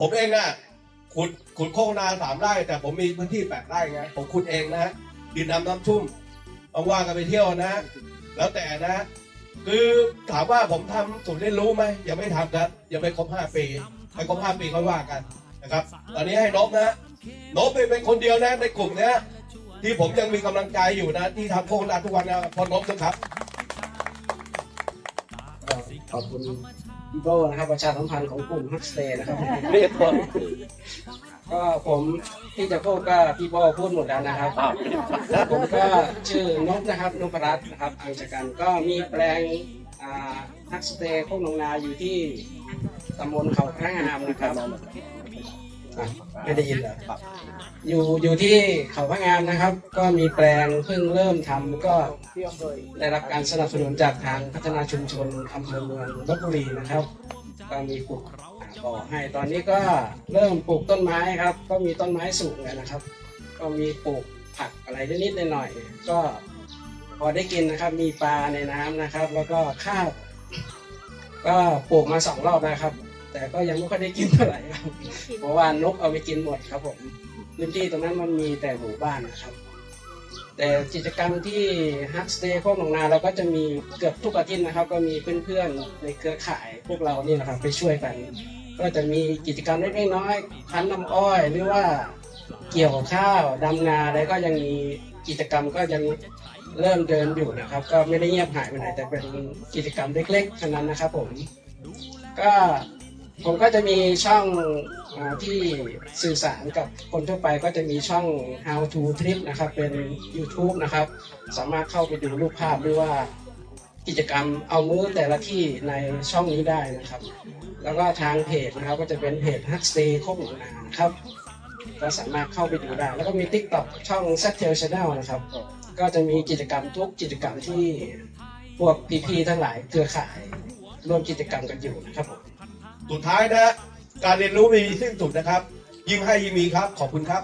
ผมเองอะขุดขุดโค้งนาสามไร่แต่ผมมีพื้นที่แปดไร่ไงผมขุดเองนะดินน้ำน้ำชุ่มว่างๆกันไปเที่ยวนะ แล้วแต่นะ คือถามว่าผมทำศูนย์เรียนรู้ไหมยังไม่ทำครับยังไม่ครบห้าปีไปครบห้าปีค่อยว่ากันนะครับ ตอนนี้ให้นบนะนบเป็นคนเดียวนะในกลุ่มเนี้ยที่ผมยังมีกำลังใจอยู่นะ ที่ทำโค้งนาทุกวันนะพอนบนะครับขอบคุณ โบนะครับประชาสัมพันธ์ของกลุ่มฮักสเตย์นะครับเรียกคนก็ผมที่จะพูดก็พี่โบพูดหมดแล้วนะครับอ้าวผมก็ชื่อนพนะครับนพรัตน์นะครับอังจากกันก็มีแปลงอ่าฮักสเตย์โคกหนองนาอยู่ที่ตำบลเขาพระงามนะครับอะ ไม่ได้ยินเหรออยู่อยู่ที่เขาพระงามนะครับ ก็มีแปลงเพิ่งเริ่มทำก็ได้รับการสนับสนุนจากทางพัฒนาชุมชนอำเภอเมืองลบบุรีนะครับก็มีปลูกบ่อให้ตอนนี้ก็เริ่มปลูกต้นไม้ครับ ก็มีต้นไม้สูงนะครับ ก็มีปลูกผักอะไรนิดๆหน่อยๆก็พอได้กินนะครับ มีปลาในน้ำนะครับ แล้วก็ข้าวก็ปลูกมาสองรอบแล้วครับ แต่ก็ยังไม่ค่อยได้กินเท่าไหร่ครับเพราะว่านกเอาไปกินหมดครับผมพื้นที่ตรงนั้นมันมีแต่หมู่บ้านนะครับ แต่กิจกรรมที่ฮักสเตย์โคกหนองนาเราก็จะมีเกือบทุกอาทิตย์นะครับ ก็มีเพื่อนๆในเครือข่ายพวกเรานี่นะครับไปช่วยกัน ก็จะมีกิจกรรมเล็กๆน้อยๆคั้นน้ำอ้อยหรือว่าเกี่ยวข้าวดำนาอะไรก็ยังมีกิจกรรมก็ยังเริ่มเดินอยู่นะครับ ก็ไม่ได้เงียบหายไปไหนแต่เป็นกิจกรรมเล็กๆเท่านั้นนะครับผมก็ ผมก็จะมีช่องอที่สื่อสารกับคนทั่วไปก็จะมีช่อง how to trip นะครับเป็น YouTube นะครับ สามารถเข้าไปดูรูปภาพหรือว่ากิจกรรมเอามื้อแต่ละที่ในช่องนี้ได้นะครับ แล้วก็ทางเพจนะครับก็จะเป็นเพจ Hack Stay โคกหนองนานะครับก็สามารถเข้าไปดูได้ แล้วก็มี TikTok ช่อง s a t t e l Channel นะครับ ก็จะมีกิจกรรมทุกกิจกรรมที่พวกพี่ๆทั้งหลายเครือข่ายร่วมกิจกรรมกันอยู่นะครับผม สุดท้ายนะ การเรียนรู้ไม่มีสิ้นสุดนะครับ ยิ่งให้ยิ่งมีครับ ขอบคุณครับ